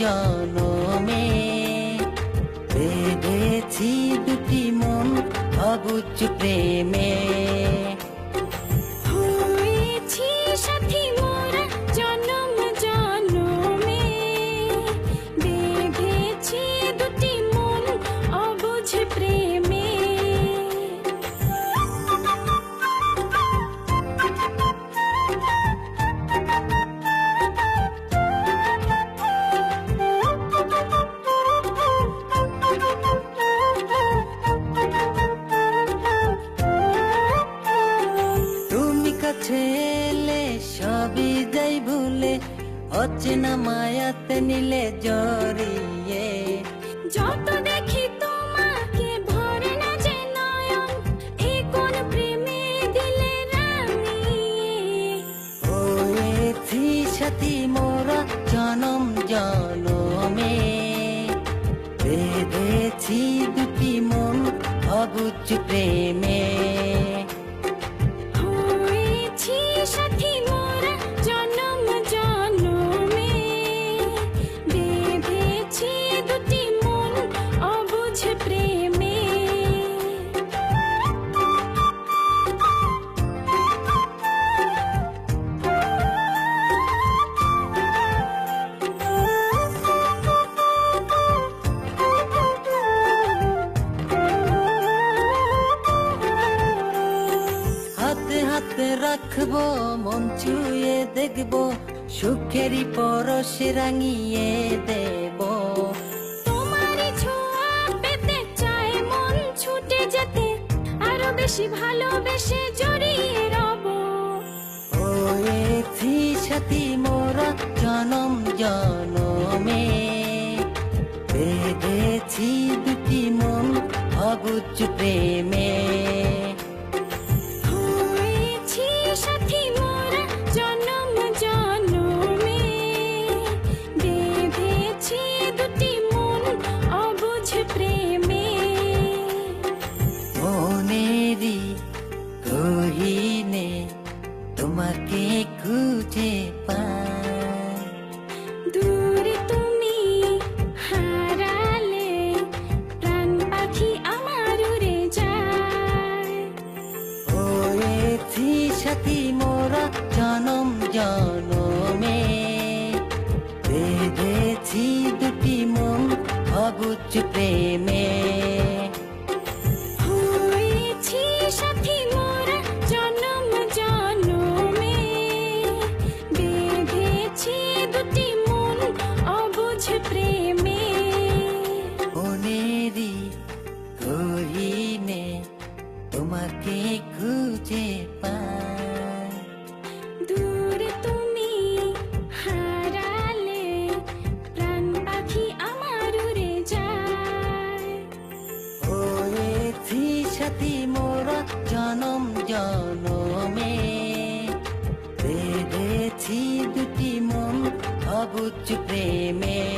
জনমে। বেঁধেছি দুটি মন অবুজ প্রেমে। অচেনা মায়াতে নিলে জড়িয়ে। যত দেখি তোমাকে ভরে না যে নয়ন এ কোন প্রেমে দিলে রাঙিয়ে। হয়েছি সাথী মোরা জনম জনমে। বেঁধেছি দুটি মন অবুজ প্রেমে। রাখব মন ছুঁয়ে দেখব সুখেরই পরশে রাঙিয়ে দেবো। তোমারই ছোঁয়া পেতে চায় মন ছুটে যেতে আরও বেশি ভালোবেসে জড়িয়ে রব। হয়েছি সাথী মোরা জনম জনমে। বেঁধেছি দুটি মন অবুজ প্রেমে। সাথী মোরা জনম জনমে। বেঁধেছি দুটি মন অবুজ প্রেমে। খুঁজে পাই দূরে তুমি হারালে প্রাণ পাখি আমার উড়ে যায়। হয়েছি সাথী মোরা জনম জনমে। বেঁধেছি দুটি মন অবুজ প্রেমে।